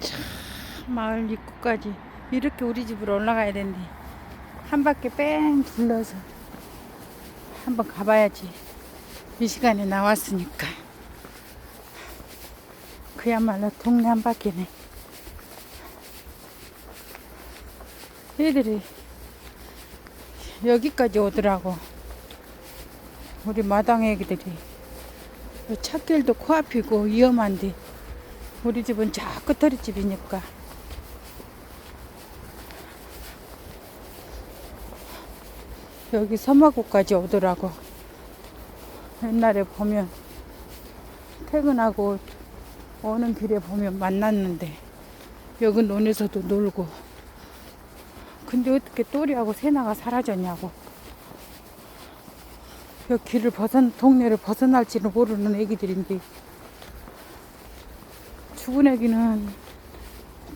참 마을 입구까지 이렇게 우리 집으로 올라가야 된대. 한 바퀴 뺑 둘러서 한번 가봐야지. 이 시간에 나왔으니까. 그야말로 동네 한 바퀴네. 애들이 여기까지 오더라고. 우리 마당 애기들이. 찻길도 코앞이고 위험한데 우리 집은 저 끝터리 집이니까. 여기 서마구까지 오더라고. 옛날에 보면 퇴근하고 오는 길에 보면 만났는데 여기 논에서도 놀고. 근데 어떻게 또리하고 새나가 사라졌냐고. 여 길을 벗어 동네를 벗어날지는 모르는 애기들인데 죽은 애기는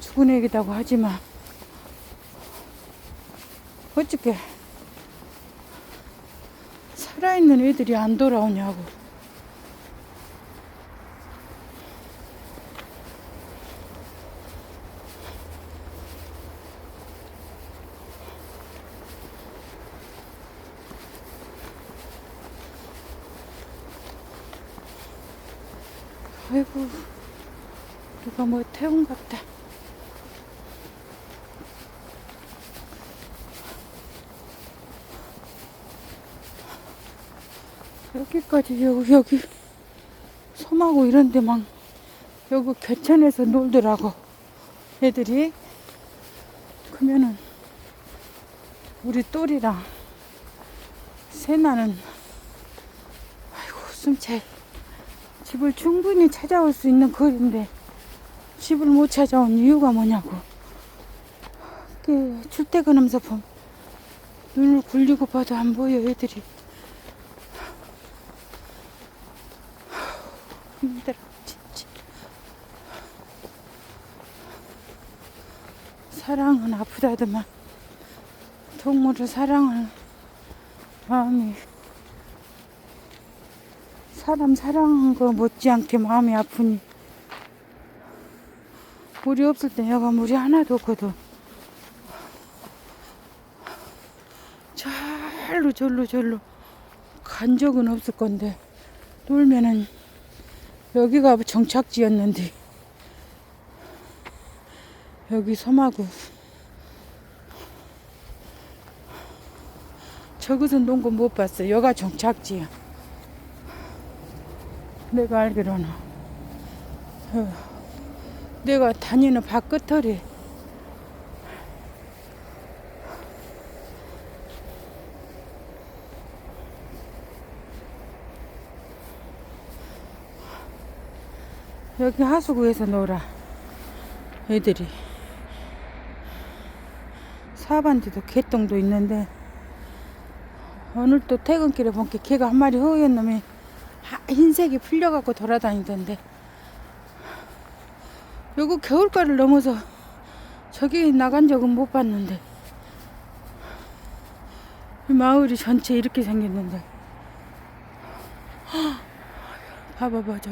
죽은 애기다고 하지만 어떻게 살아있는 애들이 안 돌아오냐고 누가 뭐 태운 같다 여기까지 여기 여기. 섬하고 이런 데만 여기 개천에서 놀더라고. 애들이. 그러면은 우리 똘이랑 세나는 아이고 숨차. 집을 충분히 찾아올 수 있는 거리인데 집을 못 찾아온 이유가 뭐냐고. 그 출퇴근하면서 봄 눈을 굴리고 봐도 안 보여 애들이. 힘들어 진짜. 사랑은 아프다더만 동물을 사랑하는 마음이 사람 사랑한 거 못지않게 마음이 아프니 물이 없을 때 여가 물이 하나도 없거든. 절로 절로 절로. 간 적은 없을 건데. 놀면은 여기가 정착지였는데. 여기 섬하고 논거못 봤어. 여가 정착지야. 내가 알기로는. 어, 내가 다니는 바끝털이 여기 하수구에서 놀아. 애들이. 사반지도 개똥도 있는데 오늘 또 퇴근길에 본게 개가 한 마리 허연 놈이 하- 흰색이 풀려갖고 돌아다니던데 요거 겨울가를 넘어서 저기 나간 적은 못 봤는데 이 마을이 전체 이렇게 생겼는데. 봐봐봐 저.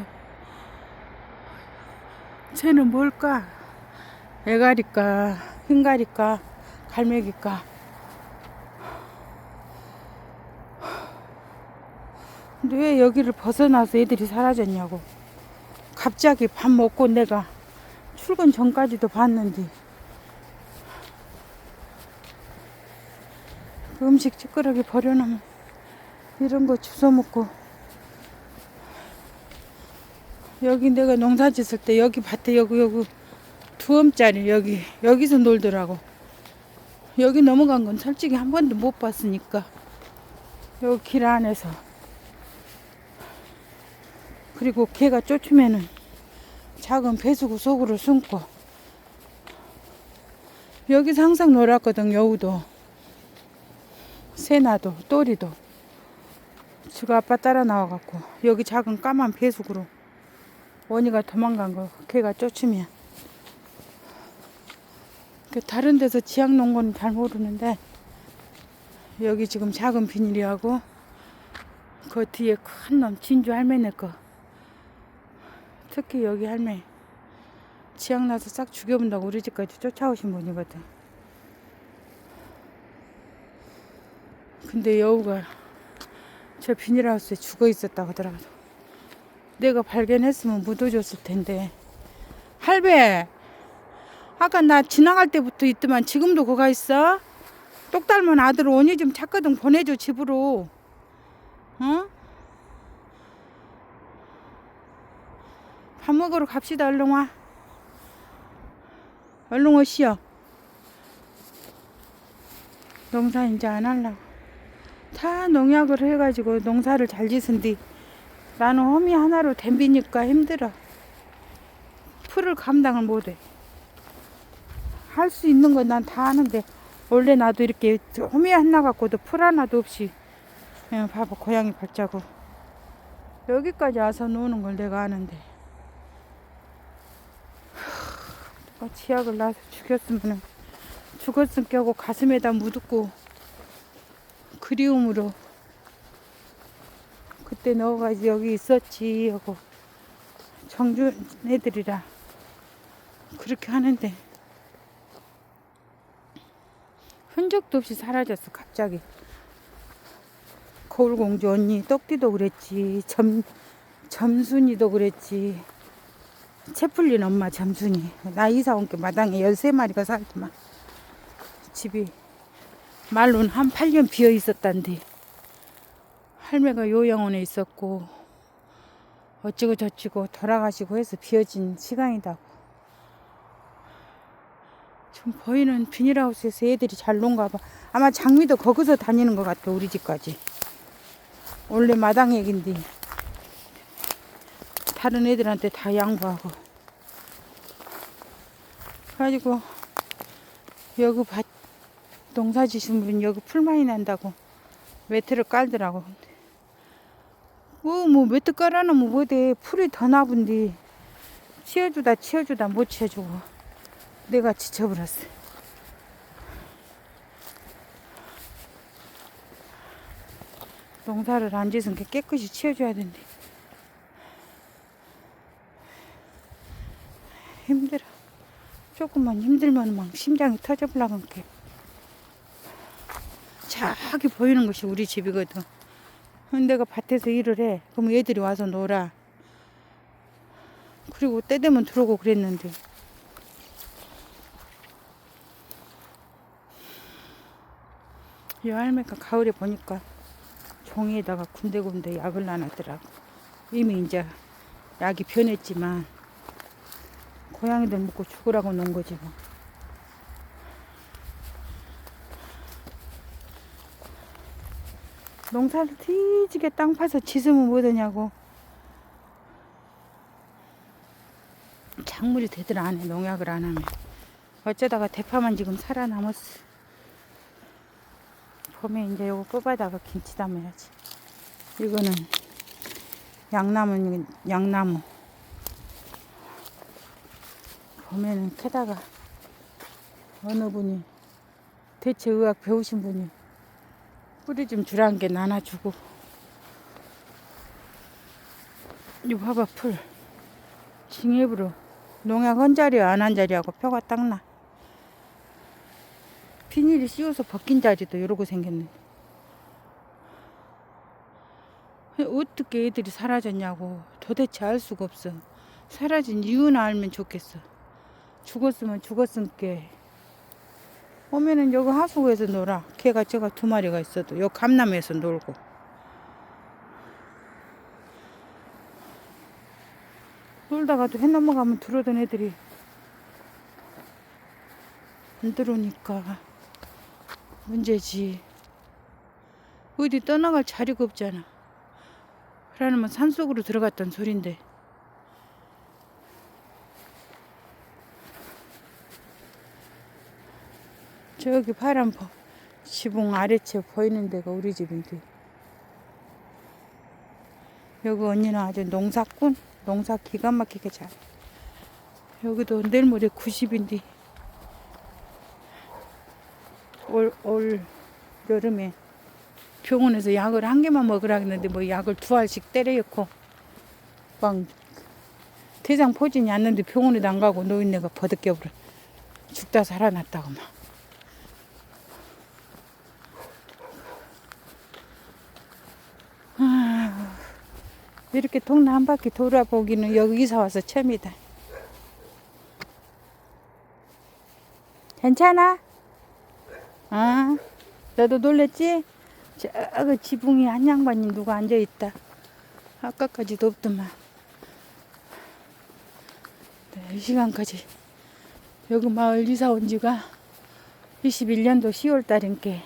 쟤는 뭘까? 애가리까 흰가리까 갈매기까. 근데 왜 여기를 벗어나서 애들이 사라졌냐고. 갑자기 밥 먹고 내가 출근 전까지도 봤는데. 그 음식 찌끄러기 버려놓으면 이런 거 주워 먹고. 여기 내가 농사 짓을 때 여기 밭에 여기 여기 두 엄짜리 여기 여기서 놀더라고. 여기 넘어간 건 솔직히 한 번도 못 봤으니까. 여기 길 안에서. 그리고 개가 쫓으면은 작은 배수구 속으로 숨고. 여기서 항상 놀았거든 여우도. 새나도 또리도. 지가 아빠 따라 나와갖고 여기 작은 까만 배수구로 원이가 도망간 거 개가 쫓으면. 그 다른 데서 지학 건잘 모르는데 여기 지금 작은 비닐이하고 그 뒤에 큰 놈 진주 할매네 거 특히 여기 할매 지향 나서 싹 죽여본다고 우리 집까지 쫓아오신 분이거든. 근데 여우가 저 비닐하우스에 죽어 있었다고 하더라고. 내가 발견했으면 묻어줬을 텐데. 할배, 아까 나 지나갈 때부터 있더만 지금도 거가 있어? 똑 닮은 아들 언니 좀 찾거든 보내줘 집으로. 어? 밥 먹으러 갑시다 얼른 와. 얼른 오시오. 농사 이제 안 하려고. 다 농약을 해가지고 농사를 잘 짓은 뒤 나는 호미 하나로 댐비니까 힘들어. 풀을 감당을 못해. 할 수 있는 건 난 다 하는데 원래 나도 이렇게 호미 하나 갖고도 풀 하나도 없이 그냥 봐봐 고양이 발자국 여기까지 와서 노는 걸 내가 아는데 누가 치약을 놔서 죽였으면 죽었음 껴고 가슴에다 묻고 그리움으로 그때 넣어가지고 여기 있었지 하고 정준 애들이라 그렇게 하는데 흔적도 없이 사라졌어 갑자기. 거울공주 언니 떡디도 그랬지 점 점순이도 그랬지 채플린 엄마 점순이. 나 이사 온 게 마당에 13마리가 살더만. 집이 말로는 한 8년 비어 있었단데 할매가 요양원에 있었고 어찌고 저찌고 돌아가시고 해서 비어진 시간이다고. 좀 보이는 비닐하우스에서 애들이 잘 논가 봐. 아마 장미도 거기서 다니는 것 같아 우리 집까지. 원래 마당 얘긴데 다른 애들한테 다 양보하고. 그래가지고 여기 밭 농사 지신 분 여기 풀 많이 난다고 매트를 깔더라고. 뭐뭐 매트 깔아놓으면 뭐돼 풀이 더 나쁜데 치워주다 치워주다 못 치워주고 내가 지쳐버렸어. 농사를 안 짓은 게 깨끗이 치워줘야 된대 힘들어 조금만 힘들면 막 심장이 터져버리고 게. 저기 보이는 것이 우리 집이거든. 내가 밭에서 일을 해. 그럼 애들이 와서 놀아. 그리고 때 되면 들어오고 그랬는데. 이 할매가 가을에 보니까 종이에다가 군데군데 약을 놔놨더라고. 이미 이제 약이 변했지만 고양이들 먹고 죽으라고 놓은 거지 뭐. 농사를 뒤지게 땅 파서 지으면 뭐되냐고. 작물이 되들 안해 농약을 안 하면. 어쩌다가 대파만 지금 살아남았어. 봄에 이제 요거 뽑아다가 김치 담아야지. 이거는 양나무 양나무 봄에는 캐다가 어느 분이 대체의학 배우신 분이 뿌리 좀 주라는 게 나눠주고. 이거 봐봐 풀 징앱으로 농약 한 자리 안 한 자리하고 표가 딱 나. 비닐이 씌워서 벗긴 자리도 이러고 생겼는데 어떻게 애들이 사라졌냐고 도대체 알 수가 없어. 사라진 이유나 알면 좋겠어 죽었으면 죽었은 게 오면은 여기 하수구에서 놀아. 걔가 제가 두 마리가 있어도 여기 감남에서 놀고. 놀다가도 해 넘어가면 들어오던 애들이 안 들어오니까 문제지. 어디 떠나갈 자리가 없잖아. 그러면 산속으로 들어갔던 소린데 저기 파란 버, 지붕 아래채 보이는 데가 우리 집인데. 여기 언니는 아주 농사꾼 농사 기가 막히게 잘. 여기도 내일 모레 90인데. 올, 올 여름에 병원에서 약을 한 개만 먹으라 했는데 뭐 약을 두 알씩 때려였고 막 대장 포진이 않는데 병원에도 안 가고 노인네가 버득겨버려 죽다 살아났다고 막. 이렇게 동네 한 바퀴 돌아보기는 여기서 와서 처음이다. 괜찮아? 아, 너도 놀랬지? 저그 지붕이 한 양반이 누가 앉아있다. 아까까지도 없더만. 네, 이 시간까지 여기 마을 이사 온 지가 21년도 10월 달인게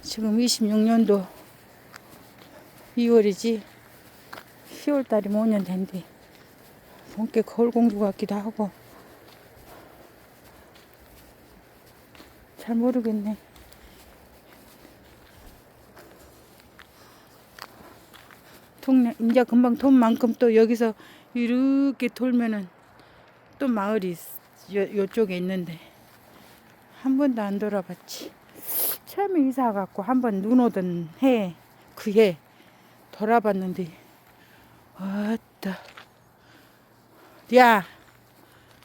지금 26년도 2월이지 10월 달이면 5년 된대. 본게 거울 공주 같기도 하고 잘 모르겠네. 동네 이제 금방 돈 만큼 또 여기서 이렇게 돌면은 또 마을이 있- 요, 요쪽에 있는데 한 번도 안 돌아봤지. 처음에 이사 갖고 한 번 눈 오던 해 그 해 돌아봤는데 왔다. 야,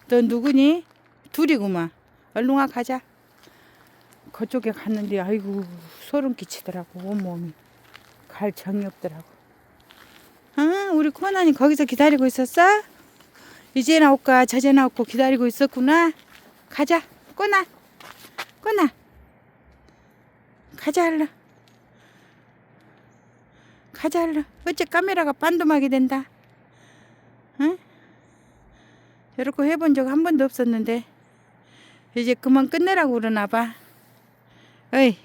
너 누구니? 둘이구만. 얼른 와 가자. 그쪽에 갔는데 아이고 소름 끼치더라고 온몸이 갈 정이 없더라고. 아, 우리 코난이 거기서 기다리고 있었어? 이제 나올까 저제 나올까 기다리고 있었구나. 가자, 꼬나, 꼬나. 가자 얼른. 가자 얼른. 어째 카메라가 반도막이 된다. 응? 저렇게 해본 적 한 번도 없었는데 이제 그만 끝내라고 그러나 봐. 어이,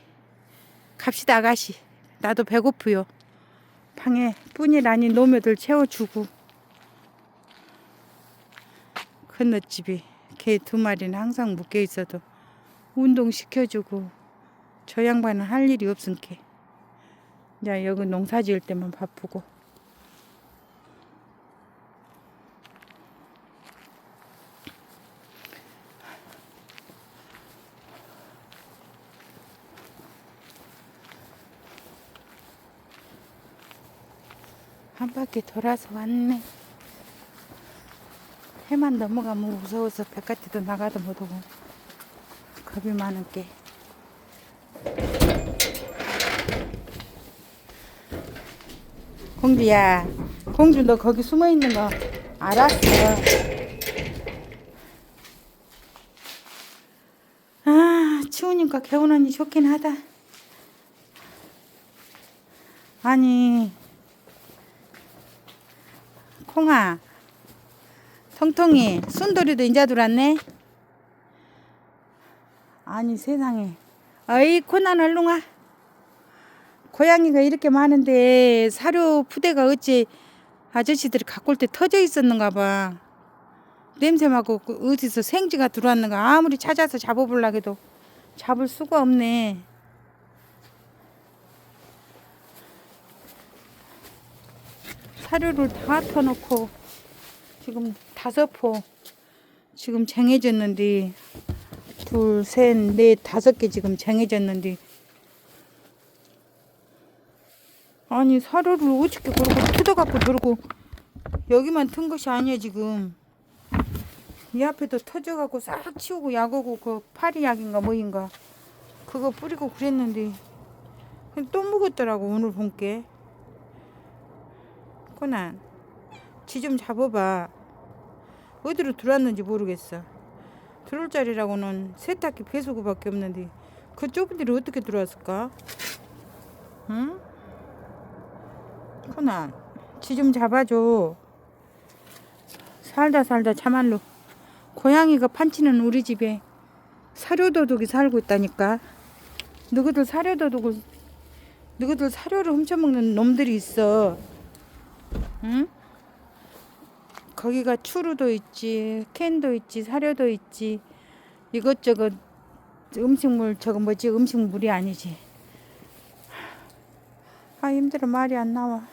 갑시다 아가씨. 나도 배고프요. 방에 뿐일 아닌 노매들 채워주고 큰넛집이 개 두 마리는 항상 묶여 있어도 운동 시켜주고 저 양반은 할 일이 없은 게 야 여기 농사 지을 때만 바쁘고 한 바퀴 돌아서 왔네. 해만 넘어가면 무서워서 바깥에도 나가도 못하고 겁이 많은 게. 공주야, 공주 너 거기 숨어 있는 거 알았어. 아, 추우니까 개운하니 좋긴 하다. 아니, 콩아, 통통이, 순돌이도 인자 들어왔네. 아니 세상에, 어이 코난 와. 고양이가 이렇게 많은데 사료 푸대가 어찌 아저씨들이 갖고 올 때 터져 있었는가 봐. 냄새 맡고 그 어디서 생쥐가 들어왔는가 아무리 찾아서 잡아보려고 해도 잡을 수가 없네. 사료를 다 터놓고 지금 다섯 포 지금 쟁해졌는데 둘, 셋, 넷, 다섯 개 지금 쟁해졌는데 아니 사료를 어떻게 그러고 뜯어갖고 들고 여기만 튼 것이 아니야 지금. 이 앞에도 터져갖고 싹 치우고 약오고 그 파리약인가 뭐인가 그거 뿌리고 그랬는데 또 묵었더라고 오늘 본게 코난 지 좀 잡아봐. 어디로 들어왔는지 모르겠어. 들어올 자리라고는 세탁기 배수구밖에 없는데 그 좁은 데로 어떻게 들어왔을까? 응? 코난 지좀 잡아줘. 살다 살다 참말로. 고양이가 판치는 우리 집에 사료도둑이 살고 있다니까. 누구들 사료도둑을 누구들 사료를 훔쳐먹는 놈들이 있어. 응? 거기가 추루도 있지 캔도 있지 사료도 있지. 이것저것 음식물 저거 뭐지? 음식물이 아니지. 아 힘들어. 말이 안 나와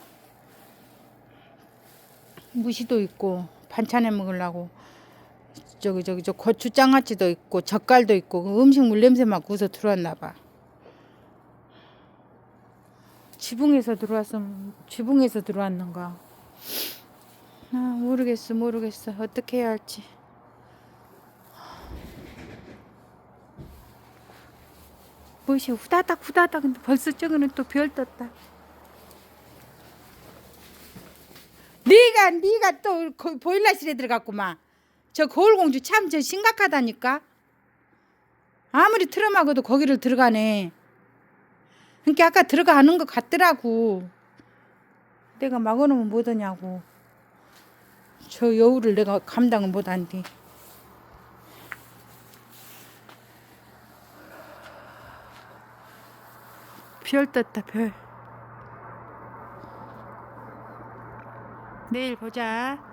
무시도 있고 반찬에 먹으려고 저기 저기 저 고추 장아찌도 있고 젓갈도 있고 그 음식물 냄새 맡고서 들어왔나 봐 지붕에서 들어왔으면 지붕에서 들어왔는가 아, 모르겠어, 모르겠어. 어떻게 해야 할지. 무엇이 후다닥 후다닥 근데 벌써 저거는 또 별 떴다. 네가 네가 또 거- 보일러실에 들어갔구만. 저 거울공주 참 저 심각하다니까. 아무리 트럼하고도 거기를 들어가네. 그러니까 아까 들어가는 것 같더라고. 내가 막아놓으면 뭐더냐고. 저 여우를 내가 감당을 못한디. 별 떴다 별. 내일 보자.